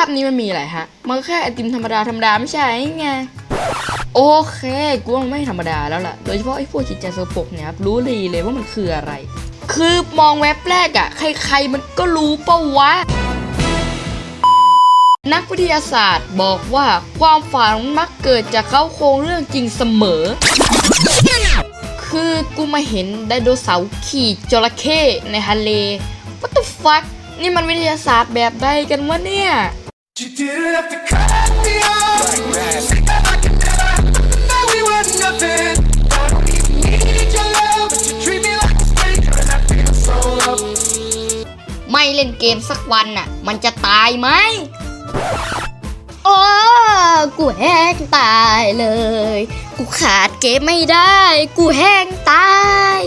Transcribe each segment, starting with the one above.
าพนี้มันมีอะไรฮะ มันก็แค่ไอติมธรรมดาธรรมดาไม่ใช่ไง โอเคกูว่ามันไม่ธรรมดาแล้วล่ะ โดยเฉพาะไอ้พวกจิตใจโสปรกเนี่ยครับรู้ดีเลยว่ามันคืออะไร คือมองแว็บแรกอะใครๆมันก็รู้ปะวะ นักวิทยาศาสตร์บอกว่าความฝันมักเกิดจากเขาโครงเรื่องจริงเสมอคือกูมาเห็นไดโนเสาร์ขี่จระเข้ในทะเล What the fuck นี่มันวิทยาศาสตร์แบบใดกันวะเนี่ย You didn't have to cut me off. I could never know we were nothing. I don't even need your love, but you treat me like a stranger, and I feel so loved. ไม่เล่นเกมสักวันน่ะ มันจะตายไหมโอ้กูแห้งตายเลย กูขาดเกมไม่ได้ กูแห้งตาย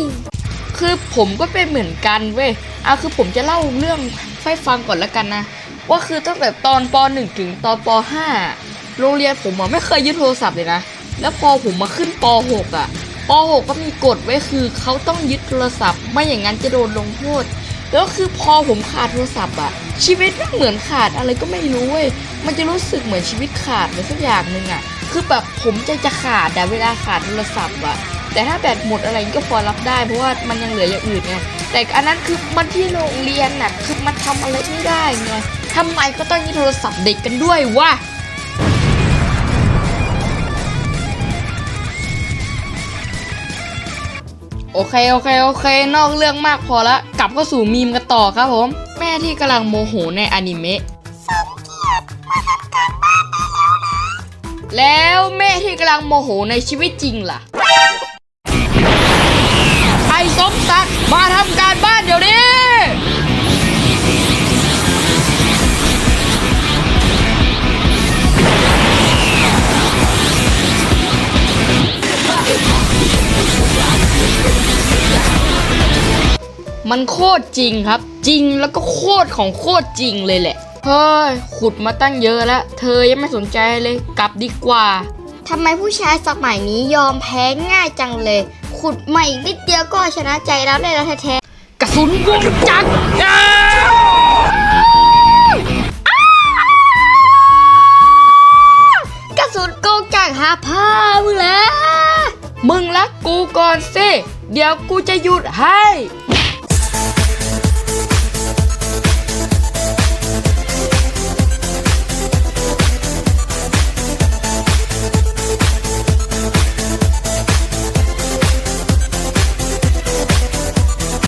คือผมก็เป็นเหมือนกันเว้ยเอาคือผมจะเล่าเรื่องให้ฟังก่อนแล้วกันนะ ว่าคือตั้งแต่ตอนป .1 ถึงตอนป .5 โรงเรียนผมอะไม่เคยยึดโทรศัพท์เลยนะ แล้วพอผมมาขึ้นป .6 อะป .6 ก็มีกฎไว้คือเขาต้องยึดโทรศัพท์ ไม่อย่างนั้นจะโดนลงโทษ แล้วคือพอผมขาดโทรศัพท์อะชีวิตมันเหมือนขาดอะไรก็ไม่รู้เว้ย มันจะรู้สึกเหมือนชีวิตขาดอะไรสักอย่างหนึ่งอะคือแบบผมใจจะขาดอะเวลาขาดโทรศัพท์อะแต่ถ้าแบตหมดอะไรก็พอรับได้เพราะว่ามันยังเหลืออย่างอื่นไง แต่อันนั้นคือมันที่โรงเรียนน่ะคือมันทำอะไรไม่ได้ไงทำไมก็ต้องยึดโทรศัพท์เด็กกันด้วยวะโอเคโอเคโอเคนอกเรื่องมากพอละกลับเข้าสู่มีมกันต่อครับผม แม่ที่กำลังโมโหในอนิเมะแล้วแม่ที่กำลังโมโหในชีวิตจริงล่ะ มันโคตรจริงครับ จริงแล้วก็โคตรของโคตรจริงเลยแหละเฮ้ยขุดมาตั้งเยอะแล้ว เธอยังไม่สนใจเลยกลับดีกว่าทำไมผู้ชายสมัยนี้ยอมแพ้ง่ายจังเลย ขุดใหม่นิดเดียวก็ชนะใจแล้วได้แล้วแท้กระสุนวงจักรอ้าวๆกระสุนโกงจากหาผ้ามึงแล้วมึงรักกูก่อนสิ เดี๋ยวกูจะหยุดให้